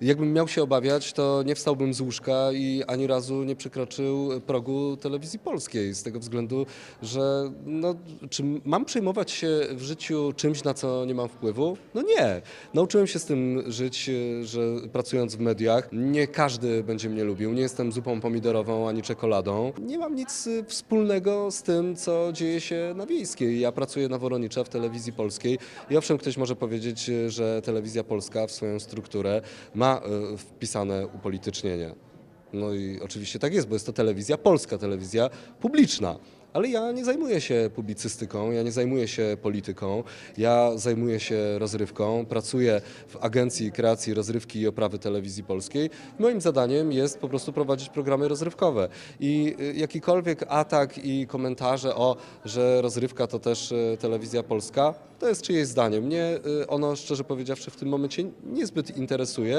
Jakbym miał się obawiać, to nie wstałbym z łóżka i ani razu nie przekroczył progu telewizji polskiej. Z tego względu, że no, czy mam przejmować się w życiu czymś, na co nie mam wpływu? No nie. Nauczyłem się z tym żyć, że pracując w mediach, nie każdy będzie mnie lubił. Nie jestem zupą pomidorową ani czekoladą. Nie mam nic wspólnego z tym, co dzieje się na Wiejskiej. Ja pracuję na Woronicza w telewizji polskiej i owszem, ktoś może powiedzieć, że telewizja polska w swoją strukturę ma e, wpisane upolitycznienie. No i oczywiście tak jest, bo jest to telewizja polska, telewizja publiczna. Ale ja nie zajmuję się publicystyką, ja nie zajmuję się polityką, ja zajmuję się rozrywką, pracuję w Agencji Kreacji Rozrywki i Oprawy Telewizji Polskiej. Moim zadaniem jest po prostu prowadzić programy rozrywkowe. I y, jakikolwiek atak i komentarze o, że rozrywka to też y, telewizja polska, to jest czyjeś zdanie. Mnie y, ono, szczerze powiedziawszy, w tym momencie niezbyt interesuje.